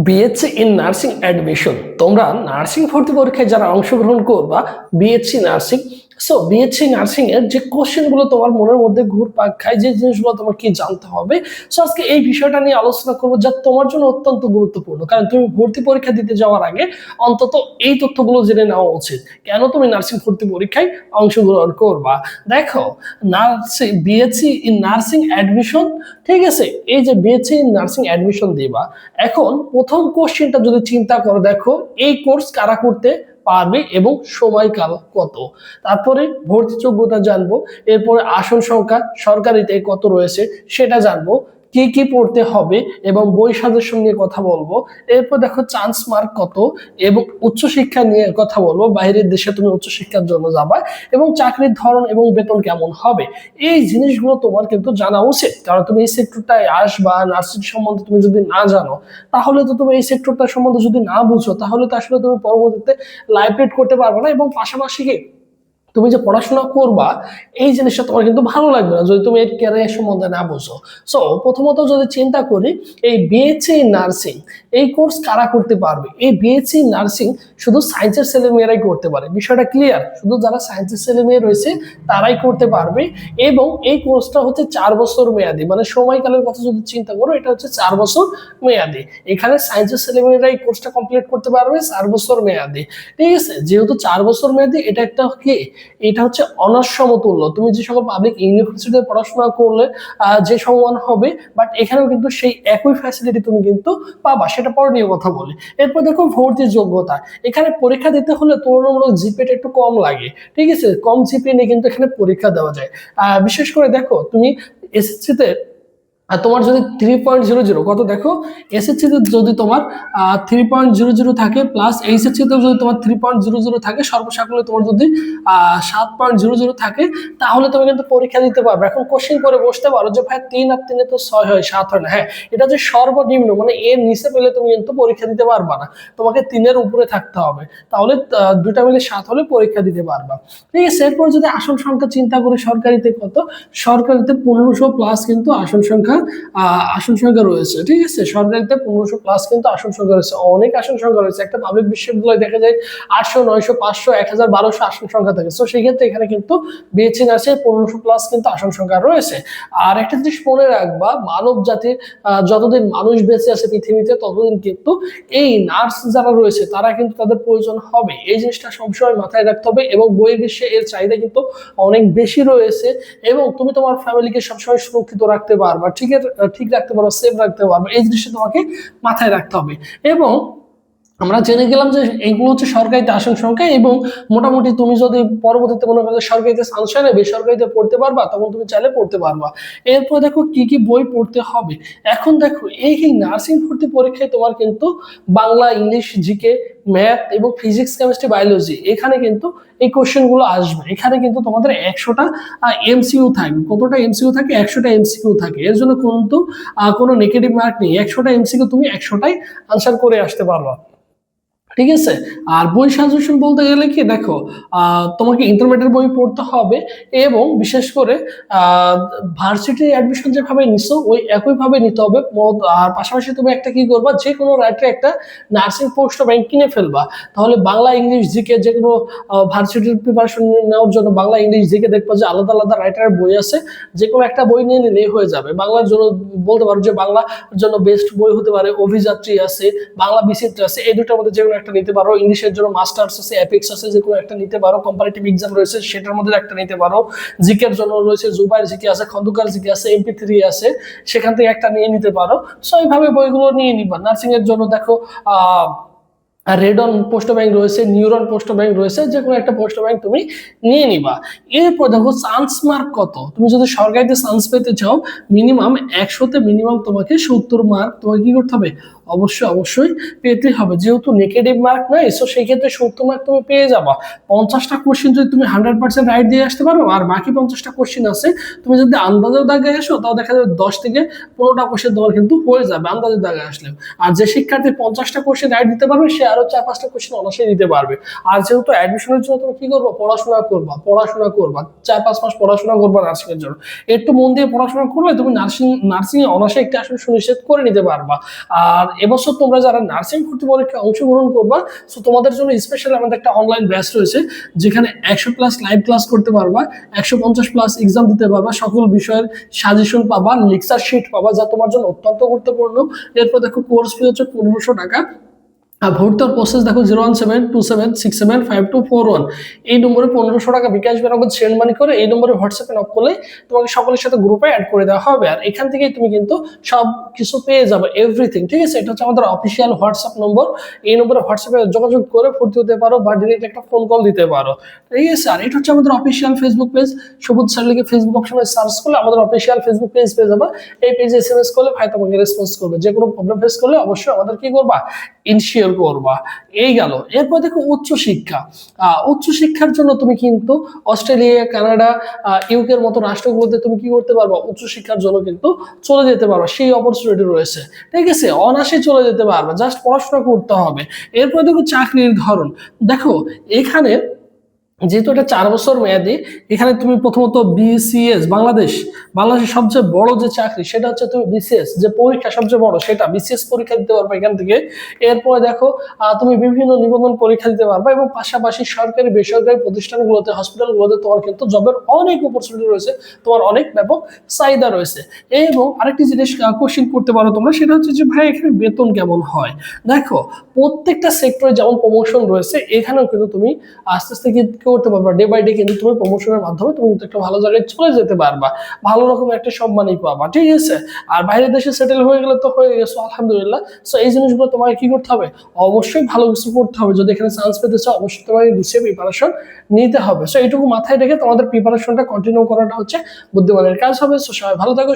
BSc in nursing admission তোমরা nursing ভর্তি পরীক্ষায় যারা অংশগ্রহণ করবা BSc nursing so BSc nursing এর যে কোশ্চেনগুলো তোমার মনের মধ্যে ঘুরপাক খায়, যে জিনিসগুলো তোমার কি জানতে হবে? সো আজকে এই বিষয়টা নিয়ে আলোচনা করব যা তোমার জন্য অত্যন্ত গুরুত্বপূর্ণ। কারণ তুমি ভর্তি পরীক্ষা দিতে যাওয়ার আগে অন্তত এই তথ্যগুলো জেনে নেওয়া উচিত। কেন তুমি নার্সিং ভর্তি পরীক্ষায় অংশগ্রহণ করবা? দেখো, nursing BSc in nursing admission ঠিক আছে? এই যে বিএসসি ইন নার্সিং অ্যাডমিশন দিবা, এখন প্রথম কোশ্চেনটা যদি চিন্তা করো দেখো, এই কোর্স কারা করতে পারবে এবং সময়কাল কত? তারপরে ভর্তি যোগ্যতা জানব, এরপরে আসন সংখ্যা সরকারিতে কত রয়েছে সেটা জানব। কি কি পড়তে হবে এবং বই সাজেশন নিয়ে কথা বলব। এরপর দেখো চান্স মার্ক কত এবং উচ্চশিক্ষা নিয়ে কথা বলব। বাইরের দেশে তুমি উচ্চশিক্ষার জন্য যাবা এবং চাকরির ধরন এবং বেতন কেমন হবে? এই জিনিসগুলো তোমার কিন্তু জানা উচিত। কারণ তুমি এই সেক্টরটায় আসবা, নার্সিং সম্বন্ধে তুমি যদি না জানো, তাহলে তো তুমি এই সেক্টরটা সম্বন্ধে যদি না বুঝো, তাহলে তো আসলে তুমি পরবর্তীতে লাইফ করতে পারবে না এবং পাশাপাশি কি তুমি যে পড়াশোনা করবা, এই জিনিসটা তোমার কিন্তু ভালো লাগবে না, যদি তুমি এর ক্যারিয়ার সম্বন্ধে না বোঝো। সো প্রথমত যদি চিন্তা করি, এই বিএসসি নার্সিং এই কোর্স কারা করতে পারবে? এই বিএসসি নার্সিং শুধু সায়েন্সের ছেলে মেয়েরাই করতে পারে। বিষয়টা ক্লিয়ার শুধু যারা সায়েন্সের ছেলে মেয়ে রয়েছে, তারাই করতে পারবে। এবং এই কোর্সটা হচ্ছে চার বছর মেয়াদি। মানে সময়কালের কথা যদি চিন্তা করো, এটা হচ্ছে চার বছর মেয়াদি। এখানে সায়েন্সের ছেলে মেয়েরা এই কোর্সটা কমপ্লিট করতে পারবে চার বছর মেয়াদি। ঠিক আছে? যেহেতু চার বছর মেয়াদি, এটা একটা কি? এটা হচ্ছে অনার্স সমতুল্য। তুমি যে সকল পাবলিক ইউনিভার্সিটিতে পড়াশোনা করলে যে সমান হবে বাট এখানেও কিন্তু সেই একই ফ্যাসিলিটি তুমি কিন্তু পাবা, সেটা পরে নিয়ে কথা বলি। এরপর দেখো ভর্তির যোগ্যতা। এখানে পরীক্ষা দিতে হলে তুলনামূলক জিপিটা একটু কম লাগে, ঠিক আছে? কম জিপি নিয়ে কিন্তু এখানে পরীক্ষা দেওয়া যায়। বিশেষ করে দেখো, তুমি এসএসসিতে আর তোমার যদি থ্রি পয়েন্ট জিরো জিরো কত দেখো? এসএসসিতে যদি তোমার থ্রি পয়েন্ট জিরো জিরো থাকে প্লাস এইচএসসিতে যদি তোমার থ্রি পয়েন্ট জিরো জিরো থাকে, সর্বসাকুল্যে তোমার যদি সাত পয়েন্ট জিরো জিরো থাকে, তাহলে তুমি কিন্তু পরীক্ষা দিতে পারবে। এখন কোশ্চেন করে বসতে পারো যে ভাই, তিন আর তিনে তো ছয় হয়, সাত হয় না। হ্যাঁ এটা যে সর্বনিম্ন মানে এর নিচে পেলে তুমি কিন্তু পরীক্ষা দিতে পারবা না। তোমাকে তিনের উপরে থাকতে হবে। তাহলে দুটা মিলে সাত হলে পরীক্ষা দিতে পারবা। ঠিক আছে, এরপর যদি আসন সংখ্যা চিন্তা করি, সরকারিতে কত? সরকারিতে পনেরোশো প্লাস কিন্তু আসন সংখ্যা আসন সংখ্যা রয়েছে, ঠিক আছে? সরকারিতে পনেরোশো প্লাস কিন্তু আসন সংখ্যা রয়েছে। অনেক আসন সংখ্যা রয়েছে। একটা পাবলিক বিশ্ববিদ্যালয় দেখা যায় আটশো, নয়শো, পাঁচশো, এক হাজার, বারোশো আসন সংখ্যা থাকে। তো সেক্ষেত্রে এখানে কিন্তু বিএসসি নার্সে পনেরোশো প্লাস কিন্তু আসন সংখ্যা রয়েছে। আর একটা জিনিস মনে রাখবা, মানব জাতির যতদিন মানুষ বেঁচে আছে পৃথিবীতে, ততদিন কিন্তু এই নার্স যারা রয়েছে, তারা কিন্তু তাদের প্রয়োজন হবে। এই জিনিসটা সবসময় মাথায় রাখতে হবে এবং বইয়ের বিশ্বে এর চাহিদা কিন্তু অনেক বেশি রয়েছে এবং তুমি তোমার ফ্যামিলিকে সবসময় সুরক্ষিত রাখতে পারবা, ঠিক ঠিক রাখতে পারো সেফ রাখতে পারবা এই জিনিসটা তোমাকে মাথায় রাখতে হবে। এবং আমরা জেনে গেলাম যে এইগুলো হচ্ছে সরকারিতে আসন সংখ্যা এবং মোটামুটি তুমি যদি পরবর্তীতে মনে করো সরকারিতে সানশাইনে বেসরকারিতে পড়তে পারবা, তখন তুমি চাইলে পড়তে পারবা। এরপর দেখো কি কি বই পড়তে হবে। এখন দেখো এই নার্সিং ভর্তি পরীক্ষায় তোমার কিন্তু বাংলা, ইংলিশ, জিকে ম্যাথ এবং ফিজিক্স কেমিস্ট্রি বায়োলজি এখানে কিন্তু এই কোশ্চেনগুলো আসবে। এখানে কিন্তু তোমাদের একশোটা এমসিউ থাকবে। কতটা এমসিউ থাকে? একশোটা এমসিকিউ থাকে। এর জন্য কিন্তু কোনো নেগেটিভ মার্ক নেই। একশোটা এমসিকিউ তুমি একশোটাই আনসার করে আসতে পারবা। ঠিক আছে? আর বই সাজেশন বলতে গেলে কি, দেখো তোমাকে ইন্টারমিডিয়েট বই পড়তে হবে এবং বিশেষ করে ভার্সিটি অ্যাডমিশন যেভাবে নিছো, ওই একইভাবে নিতে হবে। আর পাশাপাশি তুমি একটা কি করবা যে কোনো রাইটারে একটা নার্সিং পোস্ট ব্যাংক কিনে ফেলবা। তাহলে বাংলা ইংলিশ জিকে যে কোনো ভার্সিটির প্রিপারেশন নেওয়ার জন্য বাংলা ইংলিশ জিকে দেখবা যে আলাদা আলাদা রাইটারের বই আছে। যে কোনো একটা বই নিয়ে নিলেই হয়ে যাবে। বাংলার জন্য বলতে পারো যে বাংলার জন্য বেস্ট বই হতে পারে অভিযাত্রী আছে, বাংলা বিচিত্র আছে, এই দুটার মধ্যে যে কোনো একটা নিতে পারো। ইংলিশের জন্য মাস্টার্স আছে এপিক্স আছে, যে কোনো একটা নিতে পারো। কম্পারেটিভ এক্সাম রয়েছে, সেটার মধ্যে একটা নিতে পারো। জিকের জন্য রয়েছে জুবাইর জিকে আছে খন্দকার জিকে আছে এমপি থ্রি আছে, সেখান থেকে একটা নিয়ে নিতে পারো। সো এইভাবে বইগুলো নিয়ে নিবা। নার্সিং এর জন্য দেখো, আহ রেডন পোস্ট ব্যাংক রয়েছে নিউরন পোস্ট ব্যাংক রয়েছে, যে কোনো একটা পোস্ট ব্যাংক তুমি নিয়ে নিবা। এরপর দেখো চান্স মার্ক কত? তুমি যদি সরকারিতে চান্স পেতে চাও মিনিমাম একশোতে মিনিমাম তোমাকে সত্তর মার্ক তোমাকে কি করতে হবে? অবশ্যই অবশ্যই পেতে হবে। যেহেতু নেগেটিভ মার্ক নাই সো সেই ক্ষেত্রে সত্তর মার্ক তুমি পেয়ে যাবা। পঞ্চাশটা কোশ্চেন যদি তুমি হান্ড্রেড পার্সেন্ট রাইট দিয়ে আসতে পারো, আর বাকি পঞ্চাশটা কোশ্চেন আছে, তুমি যদি আন্দাজের দাগে আসো, তাও দেখা যাবে দশ থেকে পনেরোটা কোশ্চেন তোমার কিন্তু হয়ে যাবে আন্দাজের দাগে আসলে আর যে শিক্ষার্থী পঞ্চাশটা কোশ্চেন রাইট দিতে পারবে, সে আরও চার, পাঁচটা কোশ্চেন অনার্সে দিতে পারবে। আর যেহেতু অ্যাডমিশনের জন্য তুমি কি করব? পড়াশোনা করবা পড়াশোনা করবা। চার, পাঁচ মাস পড়াশোনা করবা নার্সিং এর জন্য। একটু মন দিয়ে পড়াশোনা করলে তুমি নার্সিং নার্সিং এ অনার্সে একটা আসলে সুনিশ্চিত করে নিতে পারবা। আর এবছর তোমরা যারা নার্সিং ভর্তি পরীক্ষায় অংশগ্রহণ করবা সো তোমাদের জন্য স্পেশাল আমাদের একটা অনলাইন ব্যাচ রয়েছে, যেখানে একশো প্লাস লাইভ ক্লাস করতে পারবা, একশো পঞ্চাশ প্লাস এক্সাম দিতে পারবা, সকল বিষয়ের সাজেশন পাবা লেকচার শিট পাবা, যা তোমার জন্য অত্যন্ত গুরুত্বপূর্ণ। এরপর দেখো কোর্স ফি হচ্ছে পনেরোশো টাকা। ভর্তির প্রসেস দেখো zero one seven two seven six seven five two four one এই নম্বরে পনেরোশো টাকা বিকাশ বেরোগ সেন্ড মানি করে এই নম্বরে হোয়াটসঅ্যাপে নক করলে তোমাকে সকলের সাথে গ্রুপে অ্যাড করে দেওয়া হবে। আর এখান থেকেই তুমি কিন্তু সব কিছু পেয়ে যাবে এভরিথিং ঠিক আছে? এটা হচ্ছে আমাদের অফিসিয়াল হোয়াটসঅ্যাপ নম্বর এই নম্বরে হোয়াটসঅ্যাপে যোগাযোগ করে ভর্তি হতে পারো বা ডিরেক্ট একটা ফোন কল দিতে পারো। ঠিক আছে? আর এটা হচ্ছে আমাদের official Facebook page Sabuj sir লিখে ফেসবুক অপশনে সার্চ করলে আমাদের অফিসিয়াল ফেসবুক পেজ পেয়ে যাবে। এই পেজে এস এম এস করলে ভাই তোমাকে রেসপন্স করবে। যে কোনো প্রবলেম ফেস করলে অবশ্যই আমাদের কি করবা? ইনশিওর করবা। এই গেল। এরপর দেখো উচ্চ শিক্ষা। উচ্চ শিক্ষার জন্য তুমি কিন্তু অস্ট্রেলিয়া, কানাডা ইউকের মতো রাষ্ট্রগুলোতে তুমি কি করতে পারবা? উচ্চ শিক্ষার জন্য কিন্তু চলে যেতে পারবা। সেই অপরচুনিটি রয়েছে। ঠিক আছে? অনাসে চলে যেতে পারবা। জাস্ট পড়াশোনা করতে হবে। এরপর দেখো চাকরির ধরন। দেখো, এখানে যেহেতু এটা চার বছর মেয়াদি, এখানে তুমি প্রথমত বিসিএস বাংলাদেশ, বাংলাদেশের সবচেয়ে বড় যে চাকরি, সেটা হচ্ছে তুমি বিসিএস যে পরীক্ষা সবচেয়ে বড়, সেটা বিসিএস পরীক্ষা দিতে পারবে এখান থেকে। এরপরে দেখো তুমি বিভিন্ন নিবন্ধন পরীক্ষা দিতে পারবে এবং পাশাপাশি সরকারি, বেসরকারি প্রতিষ্ঠানগুলোতে হসপিটালগুলোতে তোমার কিন্তু জবের অনেক অপরচুনিটি রয়েছে, তোমার অনেক ব্যাপক চাহিদা রয়েছে। এবং আরেকটি জিনিস কোশ্চিন করতে পারো তোমরা, সেটা হচ্ছে যে ভাই, এখানে বেতন কেমন হয়? দেখো, প্রত্যেকটা সেক্টরে যেমন প্রমোশন রয়েছে, এখানেও কিন্তু তুমি আস্তে আস্তে কি কি করতে পারবা ডে বাই ডে কিন্তু তুমি প্রমোশনের মাধ্যমে তুমি কিন্তু একটা ভালো জায়গায় চলে যেতে পারবা, ভালো রকম একটা সম্মানই পাবা, ঠিক আছে? আর বাইরের দেশে সেটেল হয়ে গেলে তো হয়ে গেছো, আলহামদুলিল্লাহ। সো এই জিনিসগুলো তোমাকে কি করতে হবে? অবশ্যই ভালো কিছু করতে হবে। যদি এখানে চান্স পেতে চাও, অবশ্যই তোমাকে গুছিয়ে প্রিপারেশন নিতে হবে। সো এইটুকু মাথায় রেখে তোমাদের প্রিপারেশনটা কন্টিনিউ করাটা হচ্ছে বুদ্ধিমানের কাজ হবে। সো সবাই ভালো থাকো